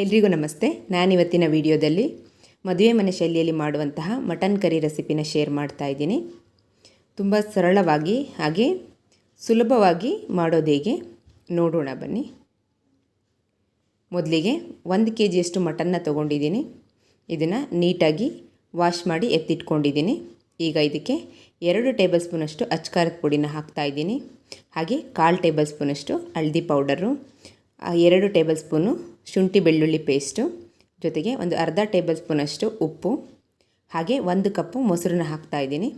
ಎಲ್ರಿಗೂ ನಮಸ್ತೆ. ನಾನಿವತ್ತಿನ ವಿಡಿಯೋದಲ್ಲಿ ಮದುವೆ ಮನೆ ಶೈಲಿಯಲ್ಲಿ ಮಾಡುವಂತಹ ಮಟನ್ ಕರಿ ರೆಸಿಪಿನ ಶೇರ್ ಮಾಡ್ತಾ ಇದ್ದೀನಿ. ತುಂಬ ಸರಳವಾಗಿ ಹಾಗೆ ಸುಲಭವಾಗಿ ಮಾಡೋದು ಹೇಗೆ? ನೋಡೋಣ ಬನ್ನಿ. ಮೊದಲಿಗೆ ಒಂದು ಕೆ ಜಿಯಷ್ಟು ಮಟನ್ನ ತೊಗೊಂಡಿದ್ದೀನಿ. ಇದನ್ನು ನೀಟಾಗಿ ವಾಶ್ ಮಾಡಿ ಎತ್ತಿಟ್ಕೊಂಡಿದ್ದೀನಿ. ಈಗ ಇದಕ್ಕೆ ಎರಡು ಟೇಬಲ್ ಸ್ಪೂನಷ್ಟು ಅಚ್ಕಾರದ ಪುಡಿನ ಹಾಕ್ತಾಯಿದ್ದೀನಿ ಹಾಗೆ ಕಾಲು ಟೇಬಲ್ ಸ್ಪೂನಷ್ಟು ಹಳದಿ ಪೌಡರು ಎರಡು ಟೇಬಲ್ ಸ್ಪೂನು ಶುಂಠಿ ಬೆಳ್ಳುಳ್ಳಿ ಪೇಸ್ಟು ಜೊತೆಗೆ ಒಂದು ಅರ್ಧ ಟೇಬಲ್ ಸ್ಪೂನಷ್ಟು ಉಪ್ಪು, ಹಾಗೆ ಒಂದು ಕಪ್ಪು ಮೊಸರನ್ನ ಹಾಕ್ತಾಯಿದ್ದೀನಿ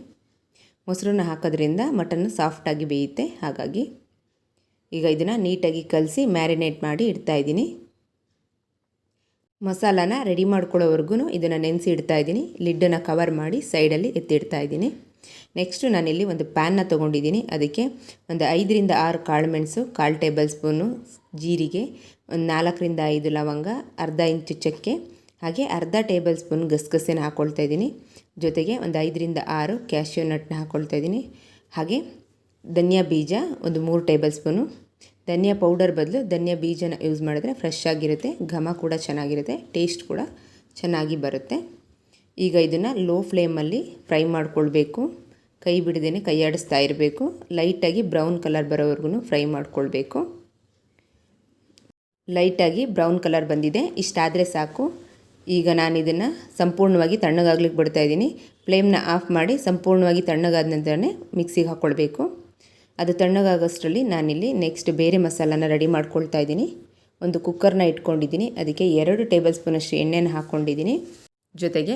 ಮೊಸರನ್ನ ಹಾಕೋದ್ರಿಂದ ಮಟನ್ ಸಾಫ್ಟಾಗಿ ಬೇಯುತ್ತೆ. ಹಾಗಾಗಿ ಈಗ ಇದನ್ನು ನೀಟಾಗಿ ಕಲಸಿ ಮ್ಯಾರಿನೇಟ್ ಮಾಡಿ ಇಡ್ತಾಯಿದ್ದೀನಿ ಮಸಾಲಾನ ರೆಡಿ ಮಾಡ್ಕೊಳ್ಳೋವರೆಗೂ ಇದನ್ನು ನೆನೆಸಿ ಇಡ್ತಾಯಿದ್ದೀನಿ ಲಿಡ್ಡನ್ನು ಕವರ್ ಮಾಡಿ ಸೈಡಲ್ಲಿ ಎತ್ತಿಡ್ತಾ ಇದ್ದೀನಿ. ನೆಕ್ಸ್ಟು ನಾನಿಲ್ಲಿ ಒಂದು ಪ್ಯಾನ್ನ ತೊಗೊಂಡಿದ್ದೀನಿ. ಅದಕ್ಕೆ ಒಂದು ಐದರಿಂದ ಆರು ಕಾಳು ಮೆಣಸು, ಕಾಲು ಟೇಬಲ್ ಸ್ಪೂನು ಜೀರಿಗೆ, ಒಂದು ನಾಲ್ಕರಿಂದ ಐದು ಲವಂಗ, ಅರ್ಧ ಇಂಚು ಚಕ್ಕೆ, ಹಾಗೆ ಅರ್ಧ ಟೇಬಲ್ ಸ್ಪೂನ್ ಗಸಗಸೆನ ಹಾಕ್ಕೊಳ್ತಾ ಇದ್ದೀನಿ. ಜೊತೆಗೆ ಒಂದು ಐದರಿಂದ ಆರು ಕ್ಯಾಶ್ಯೂ ನಟ್ನ ಹಾಕ್ಕೊಳ್ತಾ ಇದ್ದೀನಿ. ಹಾಗೆ ಧನಿಯಾ ಬೀಜ, ಒಂದು ಮೂರು ಟೇಬಲ್ ಸ್ಪೂನು. ಧನಿಯಾ ಪೌಡರ್ ಬದಲು ಧನಿಯಾ ಬೀಜನ ಯೂಸ್ ಮಾಡಿದ್ರೆ ಫ್ರೆಶ್ ಆಗಿರುತ್ತೆ, ಘಮ ಕೂಡ ಚೆನ್ನಾಗಿರುತ್ತೆ ಟೇಸ್ಟ್ ಕೂಡ ಚೆನ್ನಾಗಿ ಬರುತ್ತೆ. ಈಗ ಇದನ್ನು ಲೋ ಫ್ಲೇಮಲ್ಲಿ ಫ್ರೈ ಮಾಡ್ಕೊಳ್ಬೇಕು. ಕೈ ಬಿಡದೇ ಕೈಯಾಡಿಸ್ತಾ ಇರಬೇಕು. ಲೈಟಾಗಿ ಬ್ರೌನ್ ಕಲರ್ ಬರೋವರೆಗೂ ಫ್ರೈ ಮಾಡ್ಕೊಳ್ಬೇಕು. ಲೈಟಾಗಿ ಬ್ರೌನ್ ಕಲರ್ ಬಂದಿದೆ. ಇಷ್ಟಾದರೆ ಸಾಕು. ಈಗ ನಾನು ಇದನ್ನು ಸಂಪೂರ್ಣವಾಗಿ ತಣ್ಣಗಾಗ್ಲಿಕ್ಕೆ ಬಿಡ್ತಾಯಿದ್ದೀನಿ ಫ್ಲೇಮ್ನ ಆಫ್ ಮಾಡಿ ಸಂಪೂರ್ಣವಾಗಿ ತಣ್ಣಗಾದ ನಂತರನೇ ಮಿಕ್ಸಿಗೆ ಹಾಕ್ಕೊಳ್ಬೇಕು. ಅದು ತಣ್ಣಗಾಗೋಷ್ಟರಲ್ಲಿ ನಾನಿಲ್ಲಿ ನೆಕ್ಸ್ಟ್ ಬೇರೆ ಮಸಾಲಾನ ರೆಡಿ ಮಾಡ್ಕೊಳ್ತಾ ಇದ್ದೀನಿ. ಒಂದು ಕುಕ್ಕರ್ನ ಇಟ್ಕೊಂಡಿದ್ದೀನಿ. ಅದಕ್ಕೆ ಎರಡು ಟೇಬಲ್ ಸ್ಪೂನಷ್ಟು ಎಣ್ಣೆನ ಹಾಕ್ಕೊಂಡಿದ್ದೀನಿ. ಜೊತೆಗೆ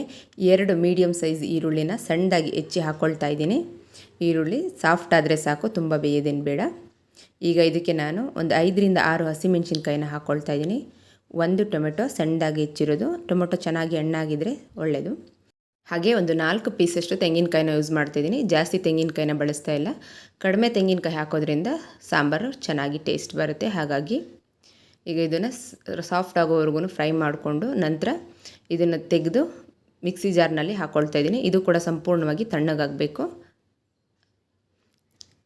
ಎರಡು ಮೀಡಿಯಮ್ ಸೈಜ್ ಈರುಳ್ಳಿನ ಸಣ್ಣದಾಗಿ ಹೆಚ್ಚಿ ಹಾಕ್ಕೊಳ್ತಾ ಇದ್ದೀನಿ. ಈರುಳ್ಳಿ ಸಾಫ್ಟ್ ಆದರೆ ಸಾಕು, ತುಂಬ ಬೇಯೋದೇನು ಬೇಡ. ಈಗ ಇದಕ್ಕೆ ನಾನು ಒಂದು ಐದರಿಂದ ಆರು ಹಸಿಮೆಣ್ಸಿನ್ಕಾಯಿನ ಹಾಕ್ಕೊಳ್ತಾ ಇದ್ದೀನಿ. ಒಂದು ಟೊಮೆಟೊ ಸಣ್ಣದಾಗಿ ಹೆಚ್ಚಿರೋದು. ಟೊಮೆಟೊ ಚೆನ್ನಾಗಿ ಎಣ್ಣಾಗಿದ್ದರೆ ಒಳ್ಳೆಯದು ಹಾಗೆ ಒಂದು ನಾಲ್ಕು ಪೀಸಷ್ಟು ತೆಂಗಿನಕಾಯಿನ ಯೂಸ್ ಮಾಡ್ತಾಯಿದ್ದೀನಿ ಜಾಸ್ತಿ ತೆಂಗಿನಕಾಯಿನ ಬಳಸ್ತಾ ಇಲ್ಲ. ಕಡಿಮೆ ತೆಂಗಿನಕಾಯಿ ಹಾಕೋದ್ರಿಂದ ಸಾಂಬಾರು ಚೆನ್ನಾಗಿ ಟೇಸ್ಟ್ ಬರುತ್ತೆ. ಹಾಗಾಗಿ ಈಗ ಇದನ್ನು ಸಾಫ್ಟ್ ಆಗೋವರೆಗೂ ಫ್ರೈ ಮಾಡಿಕೊಂಡು ನಂತರ ಇದನ್ನು ತೆಗೆದು ಮಿಕ್ಸಿ ಜಾರ್ನಲ್ಲಿ ಹಾಕ್ಕೊಳ್ತಾ ಇದ್ದೀನಿ. ಇದು ಕೂಡ ಸಂಪೂರ್ಣವಾಗಿ ತಣ್ಣಗಾಗಬೇಕು.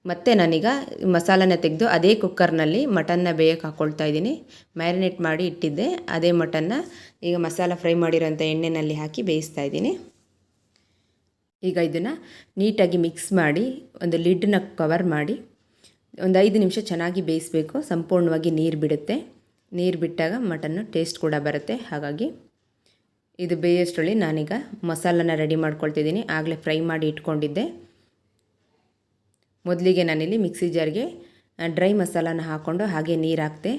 ಮತ್ತು ನಾನೀಗ ಮಸಾಲನ ತೆಗೆದು ಅದೇ ಕುಕ್ಕರ್ನಲ್ಲಿ ಮಟನ್ನ ಬೇಯಕ್ಕೆ ಹಾಕ್ಕೊಳ್ತಾ ಇದ್ದೀನಿ. ಮ್ಯಾರಿನೇಟ್ ಮಾಡಿ ಇಟ್ಟಿದ್ದೆ. ಅದೇ ಮಟನ್ನ ಈಗ ಮಸಾಲ ಫ್ರೈ ಮಾಡಿರೋಂಥ ಎಣ್ಣೆಯಲ್ಲಿ ಹಾಕಿ ಬೇಯಿಸ್ತಾ ಇದ್ದೀನಿ. ಈಗ ಇದನ್ನು ನೀಟಾಗಿ ಮಿಕ್ಸ್ ಮಾಡಿ ಒಂದು ಲಿಡ್ನ ಕವರ್ ಮಾಡಿ ಒಂದು ಐದು ನಿಮಿಷ ಚೆನ್ನಾಗಿ ಬೇಯಿಸಬೇಕು. ಸಂಪೂರ್ಣವಾಗಿ ನೀರು ಬಿಡುತ್ತೆ. ನೀರು ಬಿಟ್ಟಾಗ ಮಟನ್ನು ಟೇಸ್ಟ್ ಕೂಡ ಬರುತ್ತೆ. ಹಾಗಾಗಿ ಇದು ಬೇಯೋಷ್ಟರಲ್ಲಿ ನಾನೀಗ ಮಸಾಲನ ರೆಡಿ ಮಾಡ್ಕೊಳ್ತಿದ್ದೀನಿ. ಆಗಲೇ ಫ್ರೈ ಮಾಡಿ ಇಟ್ಕೊಂಡಿದ್ದೆ. ಮೊದಲಿಗೆ ನಾನಿಲ್ಲಿ ಮಿಕ್ಸಿ ಜಾರ್ಗೆ ಡ್ರೈ ಮಸಾಲಾನ ಹಾಕ್ಕೊಂಡು ಹಾಗೆ ನೀರು ಹಾಕ್ತೆ,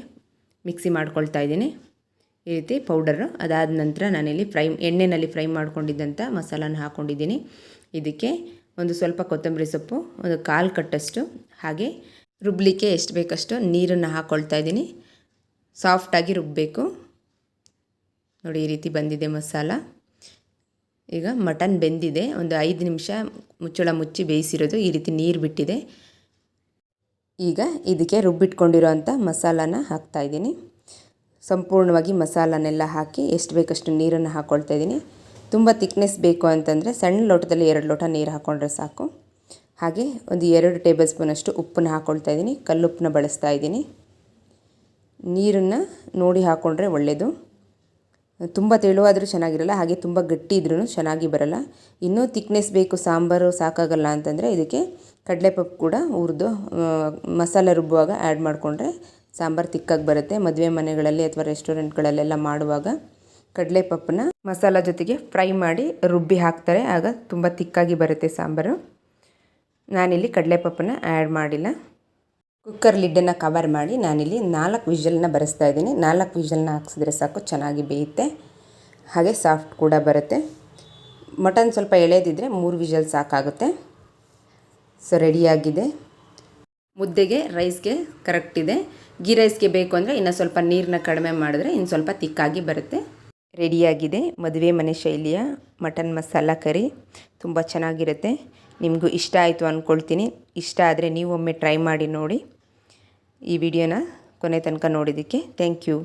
ಮಿಕ್ಸಿ ಮಾಡ್ಕೊಳ್ತಾ ಇದ್ದೀನಿ. ಈ ರೀತಿ ಪೌಡರು ಅದಾದ ನಂತರ ನಾನಿಲ್ಲಿ ಫ್ರೈ ಎಣ್ಣೆಯಲ್ಲಿ ಫ್ರೈ ಮಾಡ್ಕೊಂಡಿದ್ದಂಥ ಮಸಾಲಾನ ಹಾಕ್ಕೊಂಡಿದ್ದೀನಿ ಇದಕ್ಕೆ ಒಂದು ಸ್ವಲ್ಪ ಕೊತ್ತಂಬರಿ ಸೊಪ್ಪು, ಒಂದು ಕಾಲು ಕಟ್ಟಷ್ಟು, ಹಾಗೆ ರುಬ್ಲಿಕ್ಕೆ ಎಷ್ಟು ಬೇಕಷ್ಟು ನೀರನ್ನು ಹಾಕ್ಕೊಳ್ತಾ ಇದ್ದೀನಿ. ಸಾಫ್ಟಾಗಿ ರುಬ್ಬಬೇಕು ನೋಡಿ, ಈ ರೀತಿ ಬಂದಿದೆ ಮಸಾಲ. ಈಗ ಮಟನ್ ಬೆಂದಿದೆ. ಒಂದು ಐದು ನಿಮಿಷ ಮುಚ್ಚಳ ಮುಚ್ಚಿ ಬೇಯಿಸಿರೋದು ಈ ರೀತಿ ನೀರು ಬಿಟ್ಟಿದೆ. ಈಗ ಇದಕ್ಕೆ ರುಬ್ಬಿಟ್ಕೊಂಡಿರೋ ಅಂಥ ಮಸಾಲಾನ ಹಾಕ್ತಾಯಿದ್ದೀನಿ ಸಂಪೂರ್ಣವಾಗಿ ಮಸಾಲನೆಲ್ಲ ಹಾಕಿ ಎಷ್ಟು ಬೇಕಷ್ಟು ನೀರನ್ನು ಹಾಕ್ಕೊಳ್ತಾ ಇದ್ದೀನಿ. ತುಂಬ ತಿಕ್ನೆಸ್ ಬೇಕು ಅಂತಂದರೆ ಸಣ್ಣ ಲೋಟದಲ್ಲಿ ಎರಡು ಲೋಟ ನೀರು ಹಾಕ್ಕೊಂಡ್ರೆ ಸಾಕು. ಹಾಗೆ ಒಂದು ಎರಡು ಟೇಬಲ್ ಸ್ಪೂನಷ್ಟು ಉಪ್ಪನ್ನ ಹಾಕ್ಕೊಳ್ತಾ ಇದ್ದೀನಿ. ಕಲ್ಲುಪ್ಪನ್ನ ಬಳಸ್ತಾ ಇದ್ದೀನಿ. ನೀರನ್ನು ನೋಡಿ ಹಾಕ್ಕೊಂಡ್ರೆ ಒಳ್ಳೆಯದು ತುಂಬ ತೆಳುವಾದರೂ ಚೆನ್ನಾಗಿರಲ್ಲ, ಹಾಗೆ ತುಂಬ ಗಟ್ಟಿ ಇದ್ರೂ ಚೆನ್ನಾಗಿ ಬರಲ್ಲ. ಇನ್ನೂ ತಿಕ್ನೆಸ್ ಬೇಕು, ಸಾಂಬಾರು ಸಾಕಾಗಲ್ಲ ಅಂತಂದರೆ ಇದಕ್ಕೆ ಕಡಲೆಪಪ್ಪು ಕೂಡ ಹುರಿದು ಮಸಾಲೆ ರುಬ್ಬುವಾಗ ಆ್ಯಡ್ ಮಾಡಿಕೊಂಡ್ರೆ ಸಾಂಬಾರು ತಿಕ್ಕಾಗಿ ಬರುತ್ತೆ. ಮದುವೆ ಮನೆಗಳಲ್ಲಿ ಅಥವಾ ರೆಸ್ಟೋರೆಂಟ್ಗಳಲ್ಲೆಲ್ಲ ಮಾಡುವಾಗ ಕಡಲೆಪಪ್ಪನ್ನ ಮಸಾಲ ಜೊತೆಗೆ ಫ್ರೈ ಮಾಡಿ ರುಬ್ಬಿ ಹಾಕ್ತಾರೆ. ಆಗ ತುಂಬ ತಿಕ್ಕಾಗಿ ಬರುತ್ತೆ ಸಾಂಬಾರು. ನಾನಿಲ್ಲಿ ಕಡಲೆಪಪ್ಪನ್ನ ಆ್ಯಡ್ ಮಾಡಿಲ್ಲ. ಕುಕ್ಕರ್ ಲಿಡ್ಡನ್ನು ಕವರ್ ಮಾಡಿ ನಾನಿಲ್ಲಿ ನಾಲ್ಕು ವಿಷಲ್ನ ಬರೆಸ್ತಾ ಇದ್ದೀನಿ. ನಾಲ್ಕು ವಿಷಲ್ನ ಹಾಕ್ಸಿದ್ರೆ ಸಾಕು, ಚೆನ್ನಾಗಿ ಬೇಯುತ್ತೆ. ಹಾಗೆ ಸಾಫ್ಟ್ ಕೂಡ ಬರುತ್ತೆ. ಮಟನ್ ಸ್ವಲ್ಪ ಎಳೆದಿದ್ದರೆ ಮೂರು ವಿಷಲ್ ಸಾಕಾಗುತ್ತೆ. ಸೊ ರೆಡಿಯಾಗಿದೆ ಮುದ್ದೆಗೆ ರೈಸ್ಗೆ ಕರೆಕ್ಟ್ ಇದೆ. ಗೀ ರೈಸ್ಗೆ ಬೇಕು ಅಂದರೆ ಇನ್ನು ಸ್ವಲ್ಪ ನೀರನ್ನ ಕಡಿಮೆ ಮಾಡಿದ್ರೆ ಇನ್ನು ಸ್ವಲ್ಪ ತಿಕ್ಕಾಗಿ ಬರುತ್ತೆ. ರೆಡಿಯಾಗಿದೆ ಮದುವೆ ಮನೆ ಶೈಲಿಯ ಮಟನ್ ಮಸಾಲ ಕರಿ. ತುಂಬ ಚೆನ್ನಾಗಿರುತ್ತೆ. ನಿಮಗೂ ಇಷ್ಟ ಆಯಿತು ಅಂದ್ಕೊಳ್ತೀನಿ ಇಷ್ಟ ಆದರೆ ನೀವೊಮ್ಮೆ ಟ್ರೈ ಮಾಡಿ ನೋಡಿ ಈ ವಿಡಿಯೋನ ಕೊನೆ ತನಕ ನೋಡಿದ್ದಕ್ಕೆ ಥ್ಯಾಂಕ್ ಯು